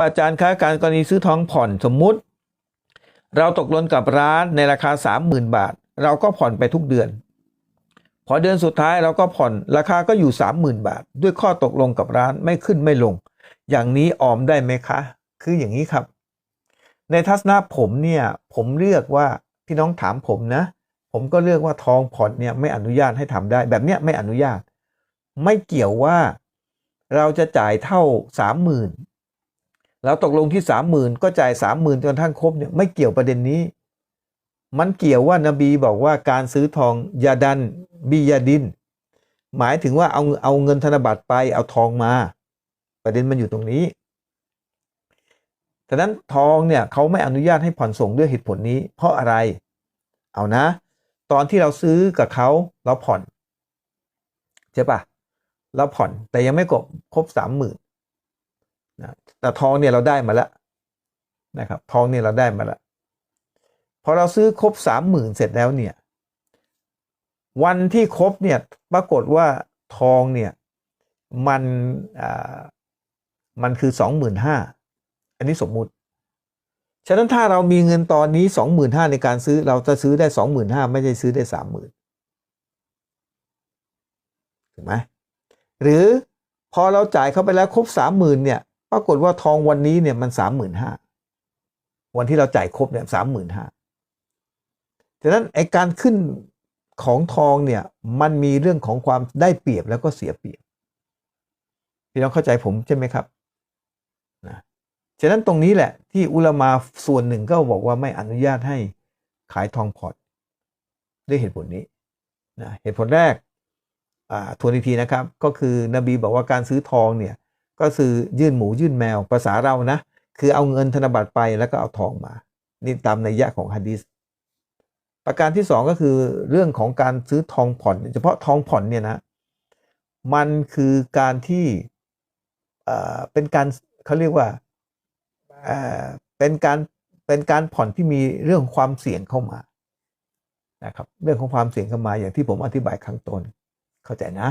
อาจารย์คะการกรณีซื้อทองผ่อนสมมุติ เราตกลงกับร้านในราคา 30,000 บาท เราก็ผ่อนไปทุกเดือน พอเดือนสุดท้ายเราก็ผ่อนราคาก็อยู่ 30,000 บาท ด้วยข้อตกลงกับร้านไม่ขึ้นไม่ลง อย่างนี้ออมได้ไหมคะ คืออย่างนี้ครับ ในทัศนะผมเนี่ยผมเลือกว่าพี่น้องถามผมนะ ผมก็เลือกว่าทองผ่อนเนี่ยไม่อนุญาตให้ทำได้ แบบเนี้ยไม่อนุญาต ไม่เกี่ยวว่าเราจะจ่ายเท่าสามหมื่น แล้วตกลงที่สามหมื่นก็จ่ายสามหมื่นจนทั้งครบเนี่ยไม่เกี่ยวประเด็นนี้ มันเกี่ยวว่านบีบอกว่าการซื้อทองยาดันบียาดิน หมายถึงว่าเอาเอาเงินธนบัตรไปเอาทองมา ประเด็นมันอยู่ตรงนี้ฉะนั้นทองเนี่ยเขาไม่อนุญาตให้ผ่อนส่งด้วยเหตุผลนี้ เพราะอะไร เอานะ ตอนที่เราซื้อกับเขาเราผ่อนใช่ปะเราผ่อนแต่ยังไม่ครบครบสามหมื่น นะแต่ทองเนี่ยเราได้มาแล้วนะครับทองเนี่ยเราได้มาแล้วพอเราซื้อครบสามหมื่นเสร็จแล้วเนี่ย วันที่ครบเนี่ยปรากฏว่าทองเนี่ยมันอ่ามันคือสองหมื่นห้าอันนี้สมมุติ ฉะนั้นถ้าเรามีเงินตอนนี้สองหมื่นห้าในการซื้อเราจะซื้อได้สองหมื่นห้าไม่ได้ซื้อได้สามหมื่นถูกไหมหรือพอเราจ่ายเข้าไปแล้วครบสามหมื่นเนี่ย ปรากฏว่าทองวันนี้เนี่ยมันสามหมื่นห้าวันที่เราจ่ายครบเนี่ยสามหมื่นห้าฉะนั้นไอการขึ้นของทองเนี่ยมันมีเรื่องของความได้เปรียบแล้วก็เสียเปรียบพี่น้องเข้าใจผมใช่ไหมครับนะฉะนั้นตรงนี้แหละที่อุลามาส่วนหนึ่งก็บอกว่าไม่อนุญาตให้ขายทองพอร์ตด้วยเหตุผลนี้นะเหตุผลแรกอ่าทวนอีกทีนะครับ ก็คือนบีบอกว่าการซื้อทองเนี่ย ก็คือยื่นหมูยื่นแมวภาษาเรานะ คือเอาเงินธนบัตรไปแล้วก็เอาทองมา นี่ตามในยะของฮะดีษประการที่สองก็คือเรื่องของการซื้อทองผ่อน เฉพาะทองผ่อนเนี่ยนะ มันคือการที่เอ่อเป็นการเขาเรียกว่าเอ่อเป็นการเป็นการผ่อนที่มีเรื่องของความเสี่ยงเข้ามานะครับเรื่องของความเสี่ยงเข้ามาอย่างที่ผมอธิบายข้างต้นเข้าใจนะ